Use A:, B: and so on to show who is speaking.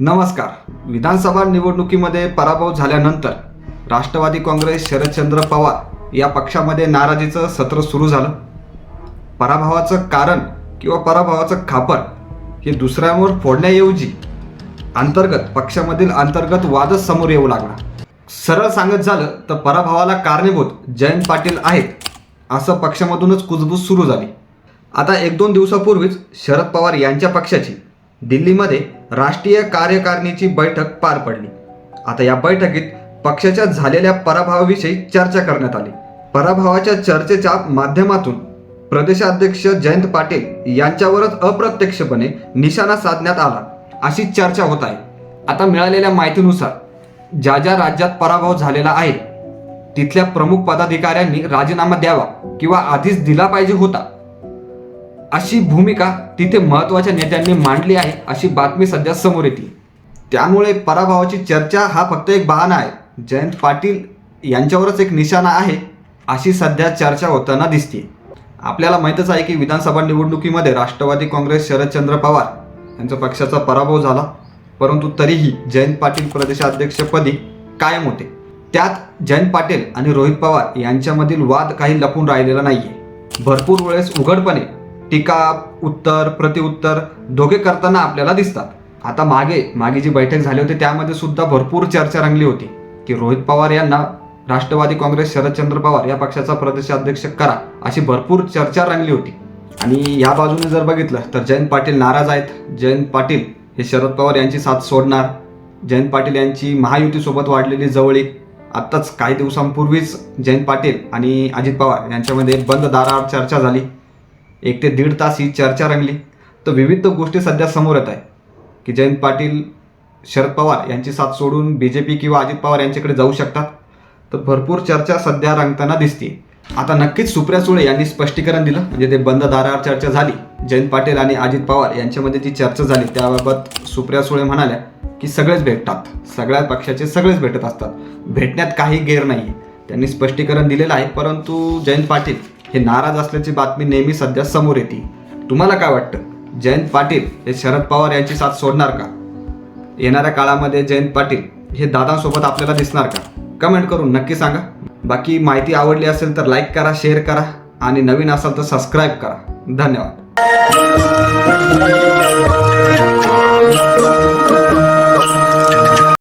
A: नमस्कार. विधानसभा निवडणुकीमध्ये पराभव झाल्यानंतर राष्ट्रवादी काँग्रेस शरदचंद्र पवार या पक्षामध्ये नाराजीचं सत्र सुरू झालं. पराभवाचं कारण किंवा पराभवाचं खापर हे दुसऱ्यांवर फोडण्याऐवजी अंतर्गत पक्षामधील अंतर्गत वादच समोर येऊ लागला. सरळ सांगत झालं तर पराभवाला कारणीभूत जयंत पाटील आहेत असं पक्षामधूनच कुजबूज सुरू झाली. आता एक दोन दिवसापूर्वीच शरद पवार यांच्या पक्षाची दिल्लीमध्ये राष्ट्रीय कार्यकारिणीची बैठक पार पडली. आता या बैठकीत पक्षाच्या झालेल्या पराभवाविषयी चर्चा करण्यात आली. पराभवाच्या चर्चेच्या माध्यमातून प्रदेशाध्यक्ष जयंत पाटील यांच्यावरच अप्रत्यक्षपणे निशाणा साधण्यात आला अशी चर्चा होत आहे. आता मिळालेल्या माहितीनुसार ज्या ज्या राज्यात पराभव झालेला आहे तिथल्या प्रमुख पदाधिकाऱ्यांनी राजीनामा द्यावा किंवा आधीच दिला पाहिजे होता. अशी भूमिका तिथे महत्त्वाच्या नेत्यांनी मांडली आहे अशी बातमी सध्या समोर येते. त्यामुळे पराभवाची चर्चा हा फक्त एक बहाणा आहे. जयंत पाटील यांच्यावरच एक निशाणा आहे अशी सध्या चर्चा होताना दिसते. आपल्याला माहीतच आहे की विधानसभा निवडणुकीमध्ये राष्ट्रवादी काँग्रेस शरदचंद्र पवार यांचा पक्षाचा पराभव झाला. परंतु तरीही जयंत पाटील प्रदेशाध्यक्षपदी कायम होते. त्यात जयंत पाटील आणि रोहित पवार यांच्यामधील वाद काही लपून राहिलेला नाही आहे भरपूर वेळेस उघडपणे टीका उत्तर प्रतिउत्तर दोघे करताना आपल्याला दिसतात. आता मागे मागे जी बैठक झाली होती त्यामध्ये सुद्धा भरपूर चर्चा रंगली होती की रोहित पवार यांना राष्ट्रवादी काँग्रेस शरदचंद्र पवार या पक्षाचा प्रदेशाध्यक्ष करा अशी भरपूर चर्चा रंगली होती. आणि या बाजूने जर बघितलं तर जयंत पाटील नाराज आहेत. जयंत पाटील हे शरद पवार यांची साथ सोडणार. जयंत पाटील यांची महायुतीसोबत वाढलेली जवळीक. आत्ताच काही दिवसांपूर्वीच जयंत पाटील आणि अजित पवार यांच्यामध्ये बंद दारावर चर्चा झाली. एक ते दीड तास ही चर्चा रंगली. तर विविध गोष्टी सध्या समोर येत आहे की जयंत पाटील शरद पवार यांची साथ सोडून बी जे पी किंवा अजित पवार यांच्याकडे जाऊ शकतात. तर भरपूर चर्चा सध्या रंगताना दिसते आता नक्कीच सुप्रिया सुळे यांनी स्पष्टीकरण दिलं म्हणजे ते बंद दारावर चर्चा झाली. जयंत पाटील आणि अजित पवार यांच्यामध्ये जी चर्चा झाली त्याबाबत सुप्रिया सुळे म्हणाल्या की सगळेच भेटतात. सगळ्या पक्षाचे सगळेच भेटत असतात. भेटण्यात काही गैर नाही त्यांनी स्पष्टीकरण दिलेलं आहे परंतु जयंत पाटील हे नाराज असल्याची बातमी नेहमी सध्या समोर येते. तुम्हाला काय वाटतं? जयंत पाटील हे शरद पवार यांची साथ सोडणार का? येणाऱ्या काळामध्ये जयंत पाटील हे दादांसोबत आपल्याला दिसणार का? कमेंट करून नक्की सांगा. बाकी माहिती आवडली असेल तर लाईक करा शेअर करा आणि नवीन असाल तर सबस्क्राईब करा. धन्यवाद.